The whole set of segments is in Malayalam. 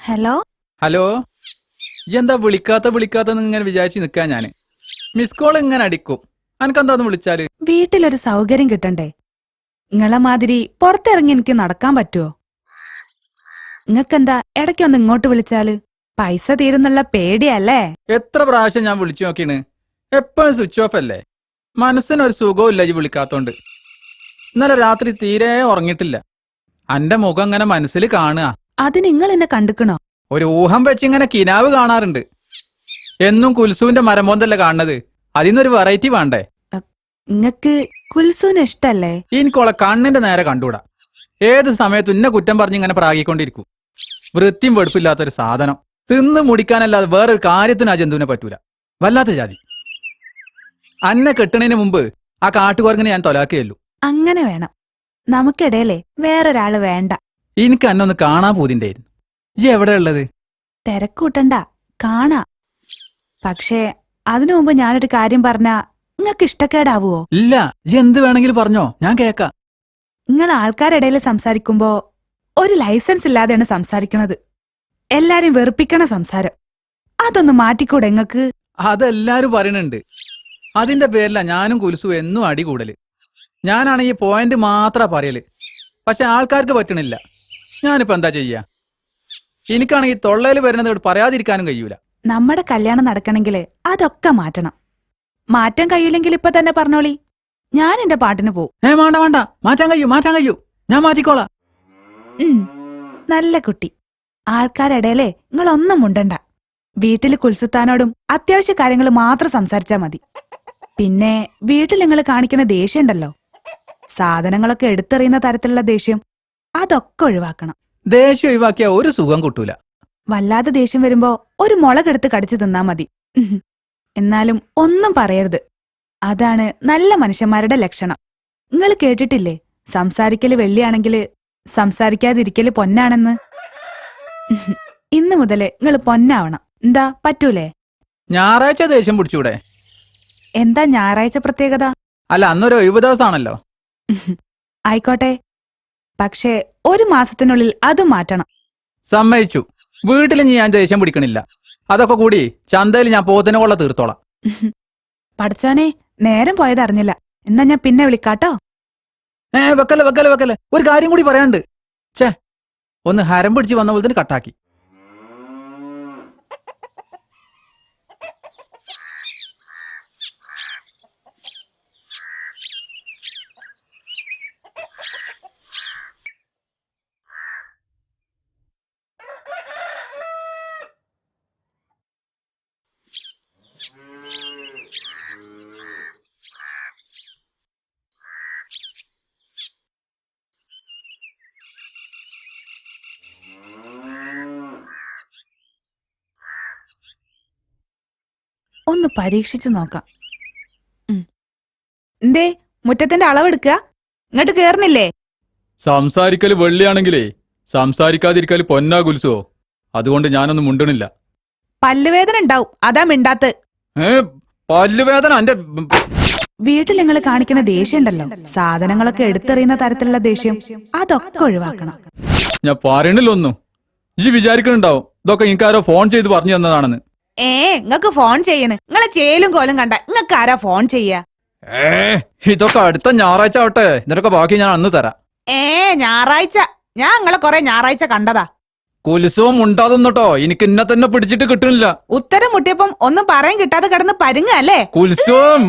ഹലോ? ഹലോ? എന്താ വിളിക്കാത്ത വിളിക്കാത്ത ഇങ്ങനെ വിചാരിച്ച് നിൽക്കാ ഞാൻ. മിസ് കോൾ ഇങ്ങനെ അടിക്കും. അനക്കെന്താന്ന് വിളിച്ചാൽ? വീട്ടിലൊരു സൗകര്യം കിട്ടണ്ടേ? നിങ്ങളെ മാതിരി പുറത്തിറങ്ങി എനിക്ക് നടക്കാൻ പറ്റുമോ നിങ്ങക്കെന്താ ഇടയ്ക്കൊന്ന് ഇങ്ങോട്ട് വിളിച്ചാൽ? പൈസ തീരുന്നുള്ള പേടിയല്ലേ? എത്ര പ്രാവശ്യം ഞാൻ വിളിച്ചു നോക്കിയാണ് എപ്പോഴും സ്വിച്ച് ഓഫ് അല്ലേ? മനസ്സിനൊരു സുഖവും ഇല്ല ഈ വിളിക്കാത്തോണ്ട്. ഇന്നലെ രാത്രി തീരെ ഉറങ്ങിയിട്ടില്ല. അന്റെ മുഖം അങ്ങനെ മനസ്സിൽ കാണുക. അത് നിങ്ങൾ എന്നെ കണ്ടുക്കണോ? ഒരു ഊഹം വെച്ചിങ്ങനെ കിനാവ് കാണാറുണ്ട്. എന്നും കുൽസുവിന്റെ മരമോന്തല്ലേ കാണുന്നത്? അതിന്നൊരു വെറൈറ്റി വേണ്ടേ? നിങ്ങക്ക് കുൽസുവിന് ഇഷ്ടല്ലേ? എനിക്കോളെ കണ്ണിന്റെ നേരെ കണ്ടുകൂടാ. ഏത് സമയത്തും ഇന്നെ കുറ്റം പറഞ്ഞ് ഇങ്ങനെ പ്രാഗിക്കൊണ്ടിരിക്കും. വൃത്തിയും വെടുപ്പില്ലാത്തൊരു സാധനം. തിന്ന് മുടിക്കാനല്ലാതെ വേറൊരു കാര്യത്തിന് ആ ജന്തുവിനെ പറ്റൂല. വല്ലാത്ത ജാതി. അന്നെ കെട്ടണതിന് മുമ്പ് ആ കാട്ടുകുരങ്ങനെ ഞാൻ തൊലാക്കിയല്ലു അങ്ങനെ വേണം. നമുക്കിടയിലേ വേറൊരാൾ വേണ്ട. എനിക്ക് അന്നെ ഒന്ന് കാണാൻ പോതിണ്ടായിരുന്നു ഈ എവിടെ ഉള്ളത്? തിരക്കൂട്ടണ്ട കാണാ. പക്ഷേ അതിനു മുമ്പ് ഞാനൊരു കാര്യം പറഞ്ഞ നിങ്ങൾക്ക് ഇഷ്ടക്കേടാവോ ഇല്ല ഈ എന്ത് വേണമെങ്കിലും പറഞ്ഞോ ഞാൻ കേക്കാം നിങ്ങൾ ആൾക്കാരിടയിൽ സംസാരിക്കുമ്പോ ഒരു ലൈസൻസ് ഇല്ലാതെയാണ് സംസാരിക്കണത്. എല്ലാരും വെറുപ്പിക്കണ സംസാരം. അതൊന്ന് മാറ്റിക്കൂടെ നിങ്ങക്ക് അതെല്ലാരും പറയണുണ്ട്. അതിന്റെ പേരില ഞാനും കുലുസു എന്നും അടി കൂടൽ ഞാനാണെങ്കിൽ പോയിന്റ് മാത്ര പറയൽ. പക്ഷെ ആൾക്കാർക്ക് പറ്റണില്ല. ഞാനിപ്പോ എന്താ ചെയ്യാ? എനിക്കാണെങ്കിൽ തൊള്ളയിൽ വരുന്നത് പറയാതിരിക്കാനും കഴിയൂല. നമ്മുടെ കല്യാണം നടക്കണമെങ്കിൽ അതൊക്കെ മാറ്റണം. മാറ്റാൻ കഴിയില്ലെങ്കിൽ ഇപ്പൊ തന്നെ പറഞ്ഞോളി. ഞാൻ എന്റെ പാട്ടിന് പോവും. ഏ വേണ്ട വേണ്ട. മാറ്റാൻ കഴിയൂ മാറ്റാൻ കഴിയൂ. ഞാൻ മാറ്റിക്കോളാം. ഉം, നല്ല കുട്ടി. ആൾക്കാരിടയിലേ നിങ്ങളൊന്നും മുണ്ടണ്ട. വീട്ടിൽ കുൽസുത്താനോടും അത്യാവശ്യ കാര്യങ്ങൾ മാത്രം സംസാരിച്ചാ മതി. പിന്നെ വീട്ടിൽ നിങ്ങൾ കാണിക്കുന്ന ദേഷ്യം ഉണ്ടല്ലോ. സാധനങ്ങളൊക്കെ എടുത്തെറിയുന്ന തരത്തിലുള്ള ദേഷ്യം അതൊക്കെ ഒഴിവാക്കണം. ദേഷ്യം ഒഴിവാക്കിയ ഒരു സുഖം കിട്ടൂല. വല്ലാതെ ദേഷ്യം വരുമ്പോ ഒരു മുളകെടുത്ത് കടിച്ചു തിന്നാ മതി. എന്നാലും ഒന്നും പറയരുത്. അതാണ് നല്ല മനുഷ്യന്മാരുടെ ലക്ഷണം. നിങ്ങൾ കേട്ടിട്ടില്ലേ? സംസാരിക്കൽ വെള്ളിയാണെങ്കിൽ സംസാരിക്കാതിരിക്കൽ പൊന്നാണെന്ന്. ഇന്ന് മുതൽ നിങ്ങൾ പൊന്നാവണം. എന്താ പറ്റൂലേ? ഞായറാഴ്ച ദേഷ്യം പിടിച്ചൂടെ? എന്താ ഞായറാഴ്ച പ്രത്യേകത? അല്ല അന്നൊരു ഒഴിവ് ദിവസമാണല്ലോ. ആയിക്കോട്ടെ. പക്ഷേ ഒരു മാസത്തിനുള്ളിൽ അത് മാറ്റണം. സമ്മതിച്ചു. വീട്ടിൽ ഞാൻ ദേഷ്യം പിടിക്കണില്ല. അതൊക്കെ കൂടി ചന്തയിൽ ഞാൻ പോത്തിനെ കൊള്ള തീർത്തോളാം. പഠിച്ചോനെ നേരം പോയത് അറിഞ്ഞില്ല. എന്നാ ഞാൻ പിന്നെ വിളിക്കാട്ടോ. ഏ വെക്കല്ലേ വെക്കല്ലേ വെക്കല്ലേ ഒരു കാര്യം കൂടി പറയാണ്ട് ഛേ ഒന്ന് ഹരം പിടിച്ച് വന്ന പോലെ തന്നെ കട്ടാക്കി. ഒന്ന് പരീക്ഷിച്ചു നോക്കാം. ഉം. എന്തേ മുറ്റത്തിന്റെ അളവെടുക്കുക? ഇങ്ങോട്ട് കേറുന്നില്ലേ? സംസാരിക്കൽ വെള്ളിയാണെങ്കിലേ സംസാരിക്കാതിരിക്കൽ പൊന്നാ കുൽസുവോ അതുകൊണ്ട് ഞാനൊന്നും മുണ്ടണില്ല. പല്ലുവേദന ഉണ്ടാവും. അതാ മിണ്ടാത്ത്. പല്ലുവേദന എന്റെ വീട്ടിൽ നിങ്ങൾ കാണിക്കുന്ന ദേഷ്യം ഉണ്ടല്ലോ സാധനങ്ങളൊക്കെ എടുത്തെറിയുന്ന തരത്തിലുള്ള ദേഷ്യം. അതൊക്കെ ഒഴിവാക്കണം. ഞാൻ പറയണില്ലൊന്നും. ഈ വിചാരിക്കണുണ്ടാവും. ഇതൊക്കെ എനിക്കാരോ ഫോൺ ചെയ്ത് പറഞ്ഞു തന്നതാണെന്ന്. ഏ നിങ്ങക്ക് ഫോൺ ചെയ്യണ്. നിങ്ങളെ ചേലും കോലും കണ്ട. നിങ്ങക്ക് ആരാ ഫോൺ ചെയ്യാ? ഏ ഇതൊക്കെ അടുത്ത ഞായറാഴ്ച ആവട്ടെ. ഇതിനൊക്കെ ബാക്കി ഞാൻ അന്ന് തരാം. ഏ ഞായറാഴ്ച. ഞാൻ നിങ്ങളെ കൊറേ ഞായറാഴ്ച കണ്ടതാ. കുലുസവും ഉണ്ടാതെന്നട്ടോ എനിക്ക് ഇന്നെ തന്നെ പിടിച്ചിട്ട് കിട്ടുന്നില്ല ഉത്തരം മുട്ടിയപ്പം ഒന്നും പറയാൻ കിട്ടാതെ കിടന്ന് പരുങ്ങ അല്ലേ? കുലിസവും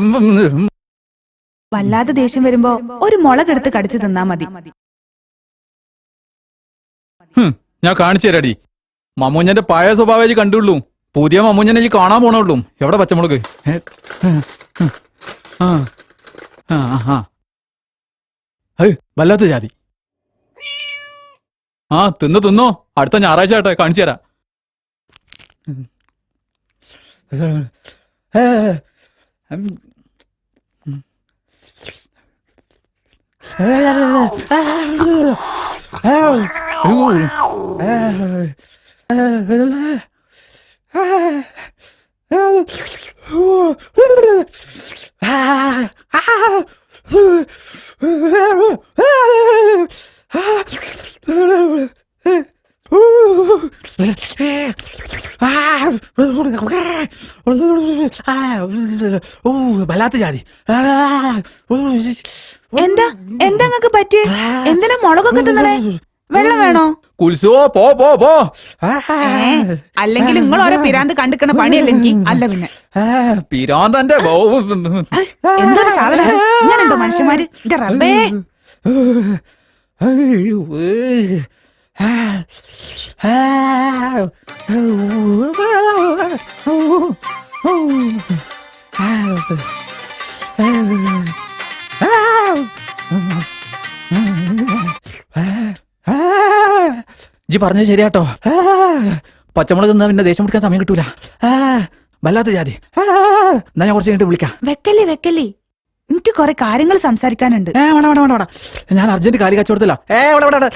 വല്ലാതെ ദേഷ്യം വരുമ്പോ ഒരു മുളകെടുത്ത് കടിച്ചു തിന്നാ മതി. ഞാൻ കാണിച്ചു തരാടി. മമ്മൂഞ്ഞന്റെ പഴയ സ്വഭാവം കണ്ടുള്ളൂ. പുതിയ മമ്മൂഞ്ഞനെ ഈ കാണാൻ പോണുള്ളൂ എവിടെ പച്ചമുളക് വല്ലാത്ത ജാതി ആ തിന്നു തിന്നോ അടുത്ത ഞായറാഴ്ച ആട്ടെ കാണിച്ചു തരാ Oh, എന്താ? എന്താ നിങ്ങക്ക് പറ്റിയേ? എന്തിനാ മുളകൊക്കെ തിന്നണേ? വെള്ളം വേണോ? കുൽസോ പോ പോ പോ. അല്ലെങ്കിൽ നിങ്ങൾ ഓരോ പിരാന്ത് കണ്ടിക്കണ പണിയല്ല എനിക്ക്? അല്ല പിന്നെ. പിരാന്തന്റെ എന്തൊരു സാധനം. ഇങ്ങനെയുണ്ടോ മനുഷ്യന്മാര്? എന്റെ റബ്ബേ. ജി പറഞ്ഞത് ശരിയാട്ടോ. പച്ചമുളക് തിന്നാ പിന്നെ ദേഷ്യം പിടിക്കാൻ സമയം കിട്ടൂല. വല്ലാത്ത ജാതി. എന്നാ ഞാൻ കുറച്ച് കഴിഞ്ഞിട്ട് വിളിക്കാം. വെക്കല്ലേ വെക്കല്ലേ. എനിക്ക് കുറെ കാര്യങ്ങൾ സംസാരിക്കാനുണ്ട്. ഏ വേണ്ട വേണ്ട വേണ്ട വേണ്ട. ഞാൻ അർജന്റ് കാലി കച്ചവടത്തില്ല ഏ വേണ്ട വേണ്ട വേണ്ട.